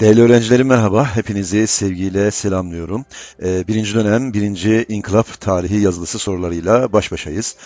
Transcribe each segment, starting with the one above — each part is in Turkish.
Değerli öğrencilerim merhaba. Hepinizi sevgiyle selamlıyorum. Ee, Birinci dönem birinci İnkılap Tarihi yazılısı sorularıyla baş başayız.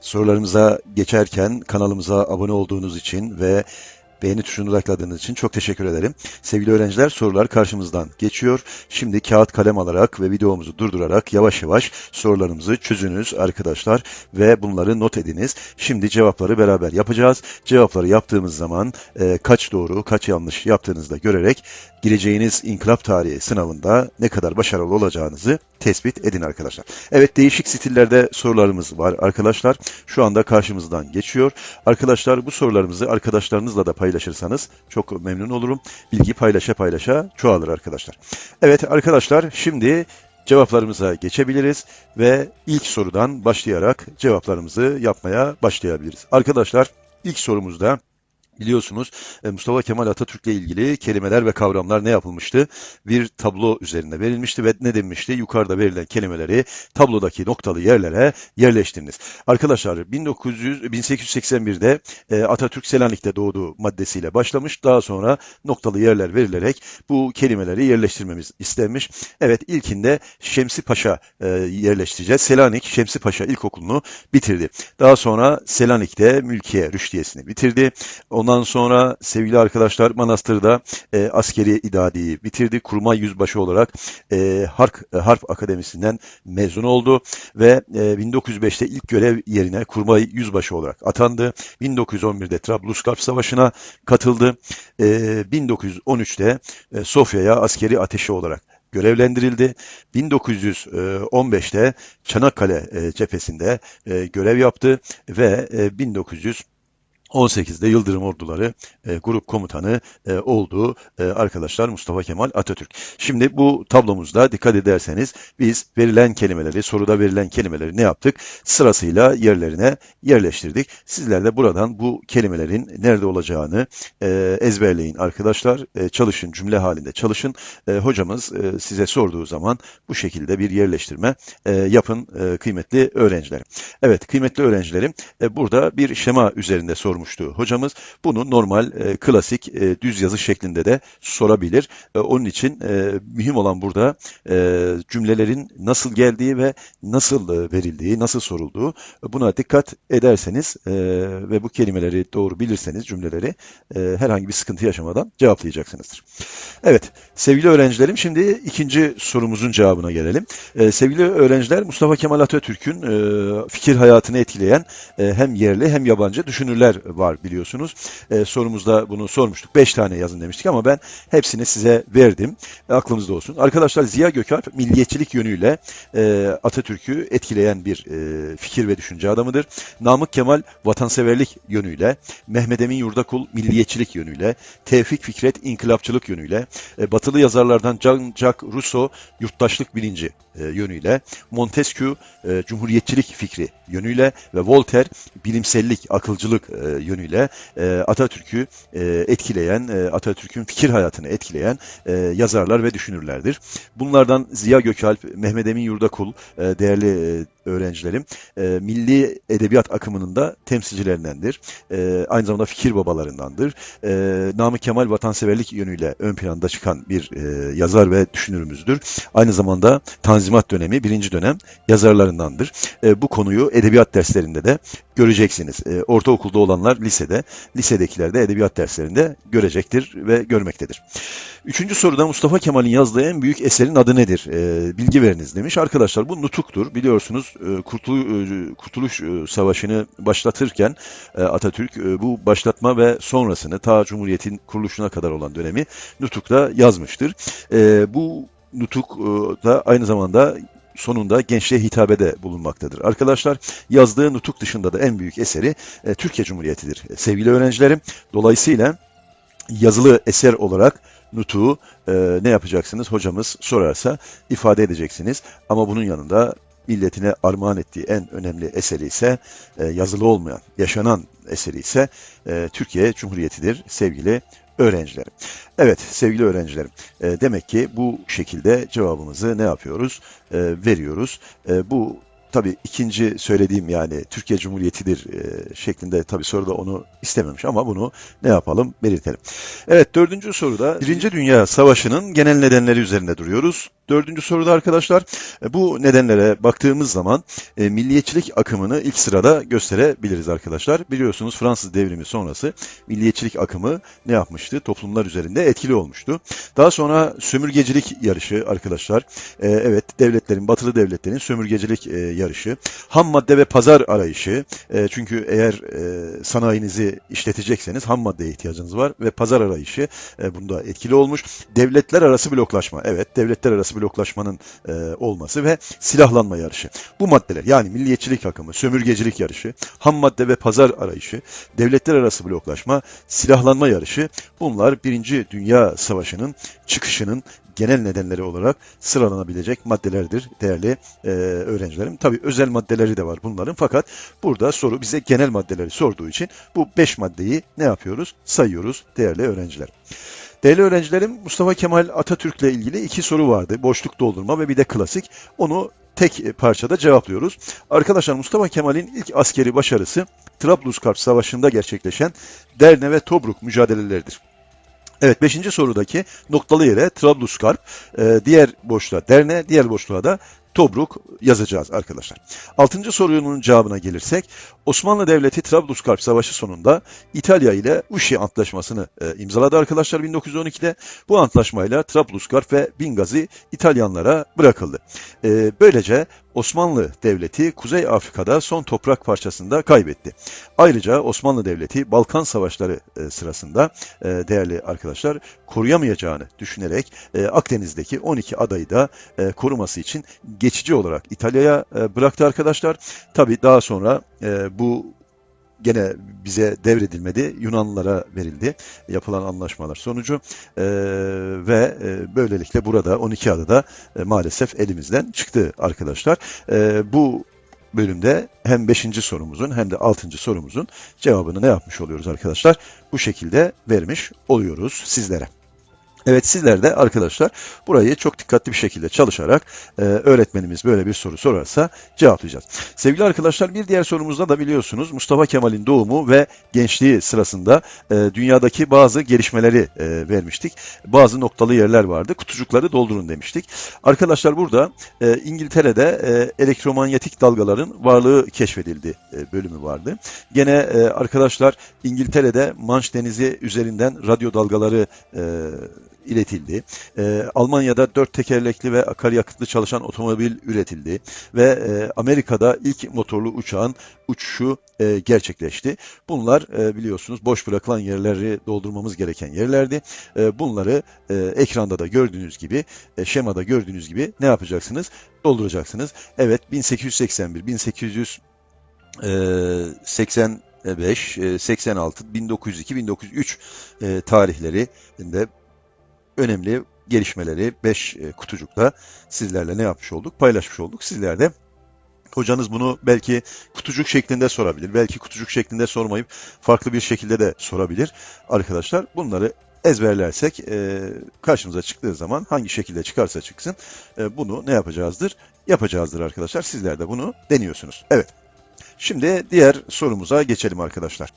Sorularımıza geçerken kanalımıza abone olduğunuz için ve beğeni tuşunu tıkladığınız için çok teşekkür ederim. Sevgili öğrenciler sorular karşımızdan geçiyor. Şimdi kağıt kalem alarak ve videomuzu durdurarak yavaş yavaş sorularımızı çözünüz arkadaşlar ve bunları not ediniz. Şimdi cevapları beraber yapacağız. Cevapları yaptığımız zaman e, kaç doğru kaç yanlış yaptığınızı da görerek gireceğiniz inkılap tarihi sınavında ne kadar başarılı olacağınızı tespit edin arkadaşlar. Evet değişik stillerde sorularımız var arkadaşlar. Şu anda karşımızdan geçiyor. Arkadaşlar bu sorularımızı arkadaşlarınızla da paylaşırsanız çok memnun olurum. Bilgi paylaşa paylaşa çoğalır arkadaşlar. Evet arkadaşlar şimdi cevaplarımıza geçebiliriz ve ilk sorudan başlayarak cevaplarımızı yapmaya başlayabiliriz. Arkadaşlar ilk sorumuzda Biliyorsunuz e, Mustafa Kemal Atatürk'le ilgili kelimeler ve kavramlar ne yapılmıştı? Bir tablo üzerinde verilmişti ve ne denmişti? Yukarıda verilen kelimeleri tablodaki noktalı yerlere yerleştiriniz. Arkadaşlar 1900 1881'de e, Atatürk Selanik'te doğduğu maddesiyle başlamış. Daha sonra noktalı yerler verilerek bu kelimeleri yerleştirmemiz istenmiş. Evet ilkinde Şemsi Paşa e, yerleştireceğiz. Selanik Şemsi Paşa İlkokulu'nu bitirdi. Daha sonra Selanik'te Mülkiye Rüştiyesi'ni bitirdi. Ondan sonra sevgili arkadaşlar Manastır'da e, askeri idadiyi bitirdi. Kurmay yüzbaşı olarak e, Harp, e, Harp Akademisi'nden mezun oldu ve e, 1905'te ilk görev yerine Kurmay yüzbaşı olarak atandı. 1911'de Trablusgarp Savaşı'na katıldı. E, 1913'te e, Sofya'ya askeri ateşi olarak görevlendirildi. 1915'te Çanakkale e, cephesinde e, görev yaptı ve e, 1900 18'de Yıldırım Orduları e, grup komutanı e, olduğu e, arkadaşlar Mustafa Kemal Atatürk. Şimdi bu tablomuzda dikkat ederseniz biz verilen kelimeleri, soruda verilen kelimeleri ne yaptık? Sırasıyla yerlerine yerleştirdik. Sizler de buradan bu kelimelerin nerede olacağını e, ezberleyin arkadaşlar. E, çalışın, cümle halinde çalışın. E, hocamız e, size sorduğu zaman bu şekilde bir yerleştirme e, yapın e, kıymetli öğrencilerim. Evet kıymetli öğrencilerim e, burada bir şema üzerinde sormuştu hocamız. Bunu normal e, klasik e, düz yazı şeklinde de sorabilir. E, onun için e, mühim olan burada e, cümlelerin nasıl geldiği ve nasıl e, verildiği, nasıl sorulduğu buna dikkat ederseniz e, ve bu kelimeleri doğru bilirseniz cümleleri e, herhangi bir sıkıntı yaşamadan cevaplayacaksınızdır. Evet sevgili öğrencilerim şimdi ikinci sorumuzun cevabına gelelim. E, sevgili öğrenciler Mustafa Kemal Atatürk'ün e, fikir hayatını etkileyen e, hem yerli hem yabancı düşünürler var biliyorsunuz. E, sorumuzda bunu sormuştuk. Beş tane yazın demiştik ama ben hepsini size verdim. E, aklınızda olsun. Arkadaşlar Ziya Gökalp milliyetçilik yönüyle e, Atatürk'ü etkileyen bir e, fikir ve düşünce adamıdır. Namık Kemal vatanseverlik yönüyle, Mehmet Emin Yurdakul milliyetçilik yönüyle, Tevfik Fikret inkılapçılık yönüyle, e, batılı yazarlardan Jean-Jacques Rousseau yurttaşlık bilinci e, yönüyle, Montesquieu e, cumhuriyetçilik fikri yönüyle ve Voltaire bilimsellik, akılcılık e, yönüyle e, Atatürk'ü e, etkileyen, e, Atatürk'ün fikir hayatını etkileyen e, yazarlar ve düşünürlerdir. Bunlardan Ziya Gökalp, Mehmet Emin Yurdakul, e, değerli e, öğrencilerim, e, milli edebiyat akımının da temsilcilerindendir. E, aynı zamanda fikir babalarındandır. E, Namık Kemal vatanseverlik yönüyle ön planda çıkan bir e, yazar ve düşünürümüzdür. Aynı zamanda Tanzimat dönemi, birinci dönem yazarlarındandır. E, bu konuyu edebiyat derslerinde de göreceksiniz. E, ortaokulda olanlar lisede, lisedekiler de edebiyat derslerinde görecektir ve görmektedir. Üçüncü soruda Mustafa Kemal'in yazdığı en büyük eserin adı nedir? E, bilgi veriniz demiş. Arkadaşlar bu Nutuk'tur. Biliyorsunuz Kurtuluş, e, Kurtuluş e, Savaşı'nı başlatırken e, Atatürk e, bu başlatma ve sonrasını ta Cumhuriyet'in kuruluşuna kadar olan dönemi Nutuk'ta yazmıştır. E, bu Nutuk e, da aynı zamanda sonunda gençliğe hitabede bulunmaktadır. Arkadaşlar yazdığı nutuk dışında da en büyük eseri e, Türkiye Cumhuriyeti'dir. E, sevgili öğrencilerim dolayısıyla yazılı eser olarak nutuğu e, ne yapacaksınız? Hocamız sorarsa ifade edeceksiniz. Ama bunun yanında milletine armağan ettiği en önemli eseri ise e, yazılı olmayan, yaşanan eseri ise e, Türkiye Cumhuriyeti'dir sevgili öğrencilerim. Evet sevgili öğrencilerim e, demek ki bu şekilde cevabımızı ne yapıyoruz? E, veriyoruz. E, bu tabii ikinci söylediğim yani Türkiye Cumhuriyeti'dir e, şeklinde tabii soruda onu istememiş ama bunu ne yapalım belirtelim. Evet dördüncü soruda Birinci Dünya Savaşı'nın genel nedenleri üzerinde duruyoruz. Dördüncü soruda arkadaşlar e, bu nedenlere baktığımız zaman e, milliyetçilik akımını ilk sırada gösterebiliriz arkadaşlar. Biliyorsunuz Fransız devrimi sonrası milliyetçilik akımı ne yapmıştı? Toplumlar üzerinde etkili olmuştu. Daha sonra sömürgecilik yarışı arkadaşlar. E, evet devletlerin, batılı devletlerin sömürgecilik yarışı. Ham madde ve pazar arayışı. Çünkü eğer sanayinizi işletecekseniz ham maddeye ihtiyacınız var ve pazar arayışı bunda etkili olmuş. Devletler arası bloklaşma. Evet devletler arası bloklaşmanın e, olması ve silahlanma yarışı. Bu maddeler yani milliyetçilik akımı, sömürgecilik yarışı, ham madde ve pazar arayışı, devletler arası bloklaşma, silahlanma yarışı bunlar Birinci Dünya Savaşı'nın çıkışının genel nedenleri olarak sıralanabilecek maddelerdir değerli e, öğrencilerim. Tabi özel maddeleri de var bunların fakat burada soru bize genel maddeleri sorduğu için bu 5 maddeyi ne yapıyoruz? Sayıyoruz değerli öğrenciler. Değerli öğrencilerim Mustafa Kemal Atatürk'le ilgili iki soru vardı. Boşluk doldurma ve bir de klasik. Onu tek parçada cevaplıyoruz. Arkadaşlar Mustafa Kemal'in ilk askeri başarısı Trablusgarp Savaşı'nda gerçekleşen Derne ve Tobruk mücadeleleridir. Evet 5. sorudaki noktalı yere Trablusgarp, e, diğer boşluğa Derne, diğer boşluğa da Tobruk yazacağız arkadaşlar. Altıncı sorunun cevabına gelirsek, Osmanlı Devleti Trablusgarp Savaşı sonunda İtalya ile Uşi Antlaşması'nı e, imzaladı arkadaşlar 1912'de. Bu antlaşmayla Trablusgarp ve Bingazi İtalyanlara bırakıldı. E, böylece Osmanlı Devleti Kuzey Afrika'da son toprak parçasında kaybetti. Ayrıca Osmanlı Devleti Balkan Savaşları e, sırasında e, değerli arkadaşlar koruyamayacağını düşünerek e, Akdeniz'deki 12 adayı da koruması için geçici olarak İtalya'ya bıraktı arkadaşlar. Tabi daha sonra bu gene bize devredilmedi. Yunanlılara verildi yapılan anlaşmalar sonucu e, ve e, böylelikle burada 12 adada e, maalesef elimizden çıktı arkadaşlar. E, bu bölümde hem 5. sorumuzun hem de 6. sorumuzun cevabını ne yapmış oluyoruz arkadaşlar? Bu şekilde vermiş oluyoruz sizlere. Evet sizler de arkadaşlar burayı çok dikkatli bir şekilde çalışarak e, öğretmenimiz böyle bir soru sorarsa cevaplayacağız. Sevgili arkadaşlar bir diğer sorumuzda da biliyorsunuz Mustafa Kemal'in doğumu ve gençliği sırasında e, dünyadaki bazı gelişmeleri e, vermiştik. Bazı noktalı yerler vardı. Kutucukları doldurun demiştik. Arkadaşlar burada e, İngiltere'de e, elektromanyetik dalgaların varlığı keşfedildi e, bölümü vardı. Gene e, arkadaşlar İngiltere'de Manş Denizi üzerinden radyo dalgaları e, iletildi. E, Almanya'da dört tekerlekli ve akaryakıtlı çalışan otomobil üretildi ve e, Amerika'da ilk motorlu uçağın uçuşu e, gerçekleşti. Bunlar e, biliyorsunuz boş bırakılan yerleri doldurmamız gereken yerlerdi. E, bunları e, ekranda da gördüğünüz gibi, e, şemada gördüğünüz gibi ne yapacaksınız? Dolduracaksınız. Evet 1881, 1800 85, 86, 1902, 1903 tarihlerinde önemli gelişmeleri 5 e, kutucukta sizlerle ne yapmış olduk? Paylaşmış olduk. Sizler de Hocanız bunu belki kutucuk şeklinde sorabilir. Belki kutucuk şeklinde sormayıp farklı bir şekilde de sorabilir. Arkadaşlar bunları ezberlersek e, karşımıza çıktığı zaman hangi şekilde çıkarsa çıksın e, bunu ne yapacağızdır? Yapacağızdır arkadaşlar. Sizler de bunu deniyorsunuz. Evet. Şimdi diğer sorumuza geçelim arkadaşlar.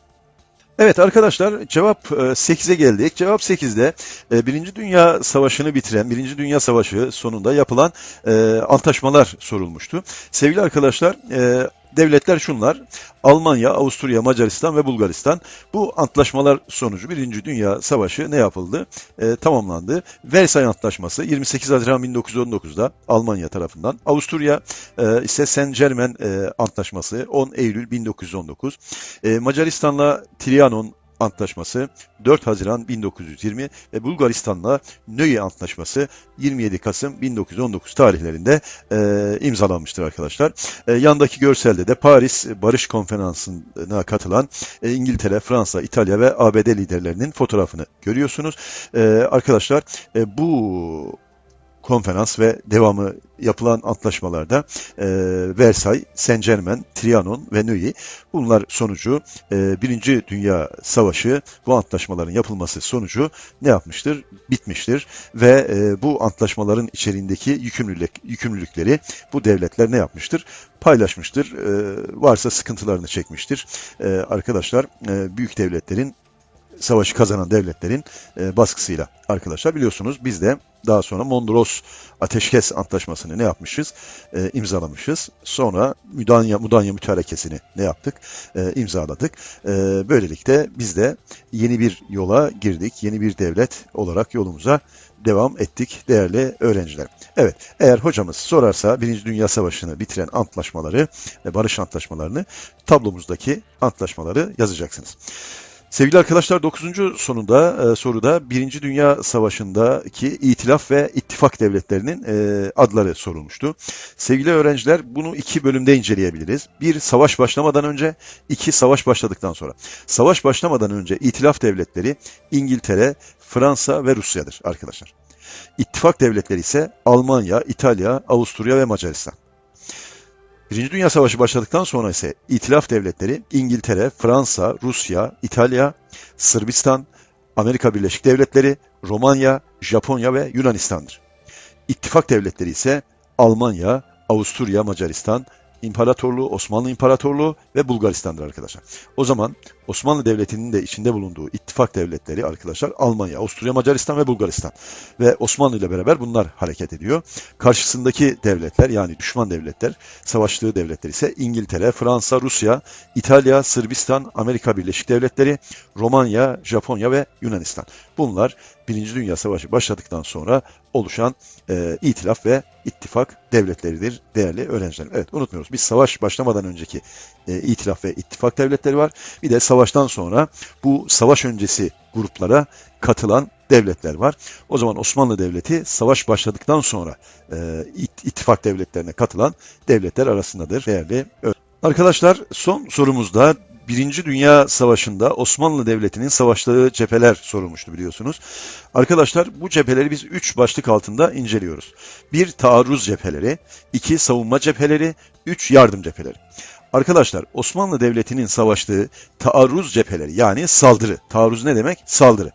Evet arkadaşlar cevap 8'e geldik. Cevap 8'de e, Birinci Dünya Savaşı'nı bitiren, Birinci Dünya Savaşı sonunda yapılan e, antlaşmalar sorulmuştu. Sevgili arkadaşlar e, devletler şunlar. Almanya, Avusturya, Macaristan ve Bulgaristan. Bu antlaşmalar sonucu Birinci Dünya Savaşı ne yapıldı? E, tamamlandı. Versay Antlaşması 28 Haziran 1919'da Almanya tarafından. Avusturya e, ise Saint Germain e, Antlaşması 10 Eylül 1919. E, Macaristan'la Trianon Antlaşması 4 Haziran 1920 ve Bulgaristan'la Nöye Antlaşması 27 Kasım 1919 tarihlerinde e, imzalanmıştır arkadaşlar. E, yandaki görselde de Paris Barış Konferansı'na katılan e, İngiltere, Fransa, İtalya ve ABD liderlerinin fotoğrafını görüyorsunuz. E, arkadaşlar e, bu konferans ve devamı yapılan antlaşmalarda e, Versay, Saint Germain, Trianon ve Neuilly bunlar sonucu e, Birinci Dünya Savaşı bu antlaşmaların yapılması sonucu ne yapmıştır? Bitmiştir ve e, bu antlaşmaların içeriğindeki yükümlülük, yükümlülükleri bu devletler ne yapmıştır? Paylaşmıştır. E, varsa sıkıntılarını çekmiştir. E, arkadaşlar e, büyük devletlerin savaşı kazanan devletlerin e, baskısıyla arkadaşlar biliyorsunuz biz de daha sonra Mondros Ateşkes Antlaşması'nı ne yapmışız? E, imzalamışız. Sonra Müdanya, Mudanya Mütarekesini ne yaptık? E, imzaladık. E, böylelikle biz de yeni bir yola girdik. Yeni bir devlet olarak yolumuza devam ettik değerli öğrenciler. Evet, eğer hocamız sorarsa Birinci Dünya Savaşı'nı bitiren antlaşmaları ve barış antlaşmalarını tablomuzdaki antlaşmaları yazacaksınız. Sevgili arkadaşlar 9. sonunda e, soruda Birinci Dünya Savaşı'ndaki itilaf ve ittifak devletlerinin e, adları sorulmuştu. Sevgili öğrenciler bunu iki bölümde inceleyebiliriz. Bir savaş başlamadan önce, iki savaş başladıktan sonra. Savaş başlamadan önce itilaf devletleri İngiltere, Fransa ve Rusya'dır arkadaşlar. İttifak devletleri ise Almanya, İtalya, Avusturya ve Macaristan. Birinci Dünya Savaşı başladıktan sonra ise İtilaf devletleri İngiltere, Fransa, Rusya, İtalya, Sırbistan, Amerika Birleşik Devletleri, Romanya, Japonya ve Yunanistan'dır. İttifak devletleri ise Almanya, Avusturya, Macaristan, İmparatorluğu, Osmanlı İmparatorluğu ve Bulgaristan'dır arkadaşlar. O zaman Osmanlı Devleti'nin de içinde bulunduğu ittifak devletleri arkadaşlar Almanya, Avusturya, Macaristan ve Bulgaristan. Ve Osmanlı ile beraber bunlar hareket ediyor. Karşısındaki devletler yani düşman devletler, savaştığı devletler ise İngiltere, Fransa, Rusya, İtalya, Sırbistan, Amerika Birleşik Devletleri, Romanya, Japonya ve Yunanistan. Bunlar Birinci Dünya Savaşı başladıktan sonra oluşan e, itilaf ve ittifak devletleridir değerli öğrencilerim. Evet unutmuyoruz. Biz savaş başlamadan önceki e, itilaf ve ittifak devletleri var. Bir de savaştan sonra bu savaş öncesi gruplara katılan devletler var. O zaman Osmanlı Devleti savaş başladıktan sonra e, it, ittifak devletlerine katılan devletler arasındadır değerli. Arkadaşlar son sorumuzda Birinci Dünya Savaşı'nda Osmanlı Devleti'nin savaştığı cepheler sorulmuştu biliyorsunuz. Arkadaşlar bu cepheleri biz üç başlık altında inceliyoruz. Bir taarruz cepheleri, iki savunma cepheleri, üç yardım cepheleri. Arkadaşlar Osmanlı Devleti'nin savaştığı taarruz cepheleri yani saldırı. Taarruz ne demek? Saldırı.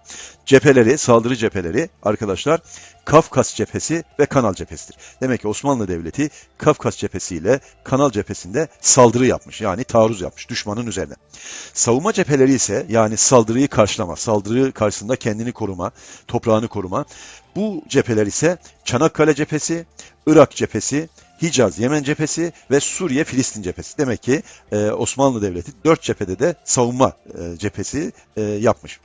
Cepheleri, saldırı cepheleri arkadaşlar Kafkas cephesi ve Kanal cephesidir. Demek ki Osmanlı Devleti Kafkas cephesiyle Kanal cephesinde saldırı yapmış. Yani taarruz yapmış düşmanın üzerine. Savunma cepheleri ise yani saldırıyı karşılama, saldırı karşısında kendini koruma, toprağını koruma. Bu cepheler ise Çanakkale cephesi, Irak cephesi, Hicaz, Yemen cephesi ve Suriye, Filistin cephesi. Demek ki e, Osmanlı Devleti dört cephede de savunma e, cephesi e, yapmış.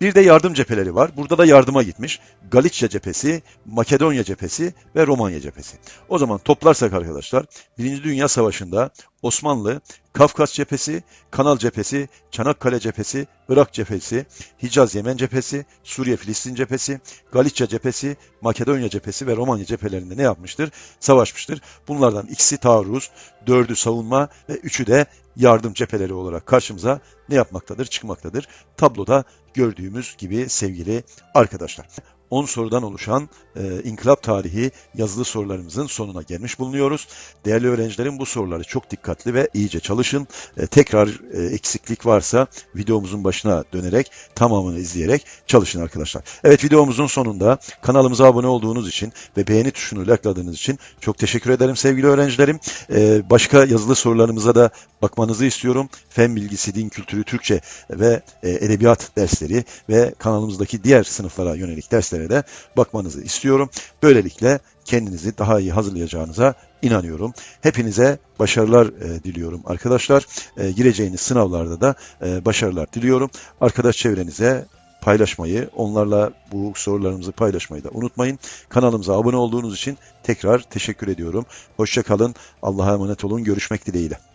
Bir de yardım cepheleri var. Burada da yardıma gitmiş. Galicia cephesi, Makedonya cephesi ve Romanya cephesi. O zaman toplarsak arkadaşlar Birinci Dünya Savaşı'nda Osmanlı, Kafkas cephesi, Kanal cephesi, Çanakkale cephesi, Irak cephesi, Hicaz Yemen cephesi, Suriye Filistin cephesi, Galicia cephesi, Makedonya cephesi ve Romanya cephelerinde ne yapmıştır? Savaşmıştır. Bunlardan ikisi taarruz, dördü savunma ve üçü de yardım cepheleri olarak karşımıza ne yapmaktadır? Çıkmaktadır. Tabloda gördüğümüz gibi sevgili arkadaşlar. 10 sorudan oluşan e, inkılap tarihi yazılı sorularımızın sonuna gelmiş bulunuyoruz. Değerli öğrencilerim bu soruları çok dikkatli ve iyice çalışın. E, tekrar e, eksiklik varsa videomuzun başına dönerek tamamını izleyerek çalışın arkadaşlar. Evet videomuzun sonunda kanalımıza abone olduğunuz için ve beğeni tuşunu likeladığınız için çok teşekkür ederim sevgili öğrencilerim. E, başka yazılı sorularımıza da bakmanızı istiyorum. Fen bilgisi, din kültürü, Türkçe ve e, edebiyat dersleri ve kanalımızdaki diğer sınıflara yönelik derslere de bakmanızı istiyorum. Böylelikle kendinizi daha iyi hazırlayacağınıza inanıyorum. Hepinize başarılar e, diliyorum arkadaşlar. E, gireceğiniz sınavlarda da e, başarılar diliyorum. Arkadaş çevrenize paylaşmayı, onlarla bu sorularımızı paylaşmayı da unutmayın. Kanalımıza abone olduğunuz için tekrar teşekkür ediyorum. Hoşçakalın. Allah'a emanet olun. Görüşmek dileğiyle.